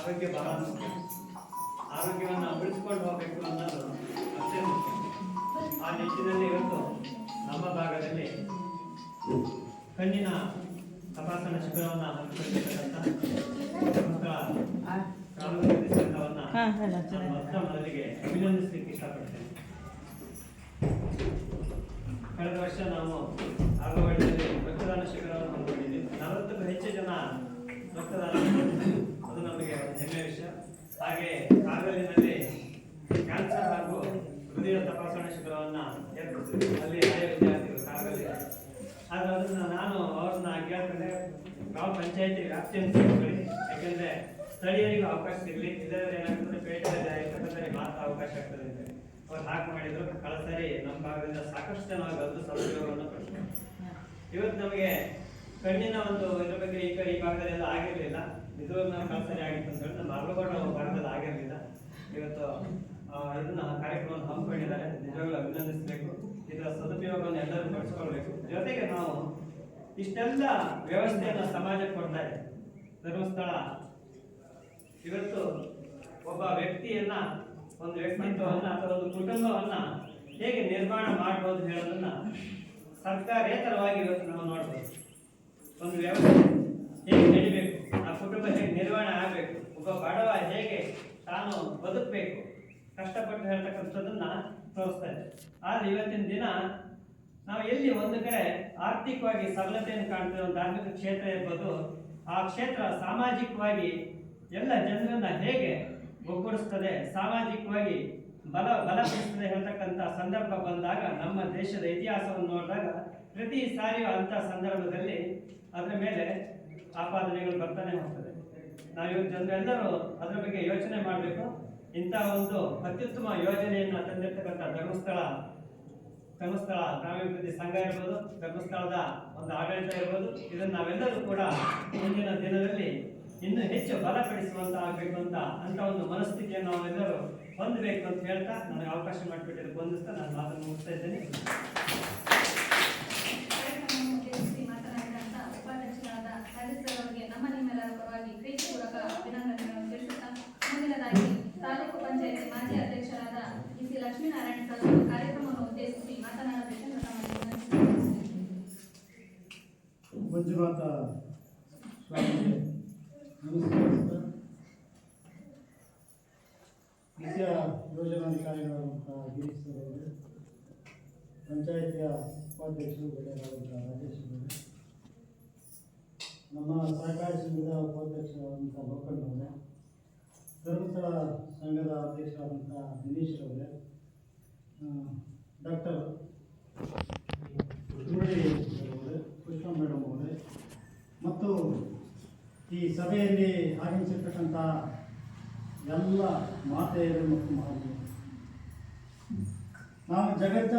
ಆರೋಗ್ಯ ಬಹಳ ಆರೋಗ್ಯವನ್ನು ಉಳಿಸಿಕೊಂಡು ಹೋಗಬೇಕು ಅನ್ನೋದು ಆ ನಿಟ್ಟಿನಲ್ಲಿ ಇವತ್ತು ನಮ್ಮ ಭಾಗದಲ್ಲಿ ಕಣ್ಣಿನ ತಪಾಸಣಾ ಶಿಬಿರವನ್ನು ಹಮ್ಮಿಕೊಂಡಿರ್ತಕ್ಕಂಥ ಮಕ್ಕಳ ಸಂಘವನ್ನು ಮೊತ್ತ ಕಳೆದ ವರ್ಷ ನಾವು ಆಗವಳ್ಳಿ ರಕ್ತದಾನ ಅದು ನಮಗೆ ಹೆಮ್ಮೆಯ ವಿಷಯ. ಹಾಗೆ ಕಾಗಲಿನಲ್ಲಿ ಕ್ಯಾನ್ಸರ್ ಹಾಗೂ ಹೃದಯ ತಪಾಸಣಾ ಶಿಬಿರವನ್ನು ಏರ್ಪಡಿಸಿದ್ವಿ. ಅಲ್ಲಿ ಹಳೆಯ ವಿದ್ಯಾರ್ಥಿಗಳು ಕಾಗಲಿ ಆದರೆ ಅದನ್ನು ನಾನು ಅವ್ರನ್ನ ಕೇಳ್ಕೊಂಡೆ ಗ್ರಾಮ ಪಂಚಾಯತಿ ವ್ಯಾಪ್ತಿಯನ್ನು ಸೇರಿಸ್ಕೊಳ್ಳಿ ಯಾಕೆಂದರೆ ಸ್ಥಳೀಯರಿಗೂ ಅವಕಾಶ ಸಿಗಲಿ ಇದರಲ್ಲಿ ಏನಾಗ್ತದೆ ಪೇಟೆಯಲ್ಲಿ ಮಾತ್ರ ಅವಕಾಶ ಆಗ್ತದೆ ಅಂತ ಅವ್ರು ಹಾಕಿ ಮಾಡಿದ್ರು. ಕಳೆದ ನಮ್ಮ ಭಾಗದಿಂದ ಸಾಕಷ್ಟು ಜನ ಗದ್ದು ಸದುಪಯೋಗವನ್ನು ಪಡ್ತಾರೆ ಇವತ್ತು ನಮಗೆ ಕಣ್ಣಿನ ಒಂದು ಇದ್ರ ಬಗ್ಗೆ ಕಡೆ ಈ ಭಾಗದಲ್ಲಿ ಆಗಿರಲಿಲ್ಲ. ಇದು ನಾವು ಕಳೆದ ಆಗಿತ್ತು ಅಂತ ಹೇಳಿ ನಮ್ಮ ಅರ್ಲಗೋಡ ಭಾಗದಲ್ಲಿ ಆಗಿರಲಿಲ್ಲ. ಇವತ್ತು ಇದನ್ನ ಕಾರ್ಯಕ್ರಮವನ್ನು ಹಮ್ಮಿಕೊಂಡಿದ್ದಾರೆ. ನಿಜವಾಗ್ಲೂ ಅಭಿನಂದಿಸಬೇಕು. ಇದರ ಸದುಪಯೋಗವನ್ನು ಎಲ್ಲರೂ ಪಡಿಸ್ಕೊಳ್ಬೇಕು. ಜೊತೆಗೆ ನಾವು ಇಷ್ಟೆಲ್ಲ ವ್ಯವಸ್ಥೆಯನ್ನು ಸಮಾಜಕ್ಕೆ ಕೊಡ್ತಾ ಇದೆ ಧರ್ಮಸ್ಥಳ. ಇವತ್ತು ಒಬ್ಬ ವ್ಯಕ್ತಿಯನ್ನ, ಒಂದು ವ್ಯಕ್ತಿತ್ವವನ್ನ ಅಥವಾ ಒಂದು ಕುಟುಂಬವನ್ನ ಹೇಗೆ ನಿರ್ಮಾಣ ಮಾಡಬಹುದು ಹೇಳೋದನ್ನ ಸರ್ಕಾರೇತರವಾಗಿ ಇವತ್ತು ನಾವು ನೋಡ್ಬೋದು. ಒಂದು ವ್ಯವಸ್ಥೆ ಹೇಗೆ ನಡಿಬೇಕು? ಆ ಕುಟುಂಬ ಹೇಗೆ ನಿರ್ವಹಣೆ ಆಗಬೇಕು? ಒಬ್ಬ ಬಡವ ಹೇಗೆ ತಾನು ಬದುಕಬೇಕು? ಕಷ್ಟಪಟ್ಟು ಹೇಳ್ತಕ್ಕಂಥದ್ದನ್ನ ತೋರಿಸ್ತಾ ಇದೆ. ಆದ್ರೆ ಇವತ್ತಿನ ದಿನ ನಾವು ಎಲ್ಲಿ ಒಂದು ಕಡೆ ಆರ್ಥಿಕವಾಗಿ ಸಬಲತೆಯನ್ನು ಕಾಣ್ತೇವೆ ಧಾರ್ಮಿಕ ಕ್ಷೇತ್ರ ಇರ್ಬೋದು ಆ ಕ್ಷೇತ್ರ ಸಾಮಾಜಿಕವಾಗಿ ಎಲ್ಲ ಜನರನ್ನ ಹೇಗೆ ಒಗ್ಗೂಡಿಸ್ತದೆ, ಸಾಮಾಜಿಕವಾಗಿ ಬಲ ಬಲ ಬಲಪಡಿಸ್ತದೆ ಹೇಳ್ತಕ್ಕಂಥ ಸಂದರ್ಭ ಬಂದಾಗ ನಮ್ಮ ದೇಶದ ಇತಿಹಾಸವನ್ನು ನೋಡಿದಾಗ ಪ್ರತಿ ಸಾರಿಯೂ ಅಂಥ ಸಂದರ್ಭದಲ್ಲಿ ಅದರ ಮೇಲೆ ಆಪಾದನೆಗಳು ಬರ್ತಾನೆ ಹೋಗ್ತದೆ. ನಾವು ಇವತ್ತು ಜನರೆಲ್ಲರೂ ಅದರ ಬಗ್ಗೆ ಯೋಚನೆ ಮಾಡಬೇಕು. ಇಂಥ ಒಂದು ಅತ್ಯುತ್ತಮ ಯೋಜನೆಯನ್ನು ತಂದಿರ್ತಕ್ಕಂಥ ಧರ್ಮಸ್ಥಳ ಧರ್ಮಸ್ಥಳ ಗ್ರಾಮೀಣಾಭಿವೃದ್ಧಿ ಸಂಘ ಇರ್ಬೋದು, ಧರ್ಮಸ್ಥಳದ ಒಂದು ಆಡಳಿತ ಇರ್ಬೋದು. ಇದನ್ನ ನಾವೆಲ್ಲರೂ ಕೂಡ ಮುಂದಿನ ದಿನದಲ್ಲಿ ಇನ್ನು ಹೆಚ್ಚು ಬಲಪಡಿಸುವಂತ ಆಗ್ಬೇಕು ಅಂತ ಅಂತ ಒಂದು ಮನಸ್ಥಿತಿಯನ್ನು ನಾವೆಲ್ಲರೂ ಹೊಂದಬೇಕು ಅಂತ ಹೇಳ್ತಾ ನನಗೆ ಅವಕಾಶ ಮಾಡಿಬಿಟ್ಟಿದ್ದು ಬಂದಿಸ್ತಾ ನಾನು ಮಾತನ್ನು ಮುಗಿಸ್ತಾ ಇದ್ದೇನೆ ತಾಲೂಕು ಪಂಚಾಯತಿ ಮಾಜಿ ಅಧ್ಯಕ್ಷರಾದ ಸಿ ಲಕ್ಷ್ಮೀನಾರಾಯಣ ಕಾರ್ಯಕ್ರಮವನ್ನು ಉದ್ದೇಶಿಸಿ ವಿನಂತಿಸುತ್ತೇನೆ. ಮಂಜುನಾಥ ಸ್ವಾಮಿಗೆ ನಮಸ್ಕರಿಸ್ತಾ ಮುಖ್ಯ ಯೋಜನಾಧಿಕಾರಿಗಳಾದಂತಹ ಗಿರೀಶ್ ಸರ್ ಅವರು ಪಂಚಾಯಿತಿಯ ಉಪಾಧ್ಯಕ್ಷರು ಗೆಳೆಯರಾದಂಥ ರಾಜೇಶ್ ಅವರು, ನಮ್ಮ ಸಹಕಾರಿ ಸಂಘದ ಉಪಾಧ್ಯಕ್ಷರಾದಂಥ ಲೋಕಣ್ಣ ಅವರೇ, ಧರ್ಮಸ್ಥಳ ಸಂಘದ ಅಧ್ಯಕ್ಷರಾದಂಥ ದಿನೇಶ್ ಅವರೇ ಡಾಕ್ಟರ್ ಮುರಳಿ ಅವರೇ ಪುಷ್ಪ ಮೇಡಮ್ ಅವರೇ ಮತ್ತು ಈ ಸಭೆಯಲ್ಲಿ ಆಗಮಿಸಿರ್ತಕ್ಕಂಥ ಎಲ್ಲ ಮಾತೆಯರು ಮತ್ತು ನಾವು ಜಗತ್ತ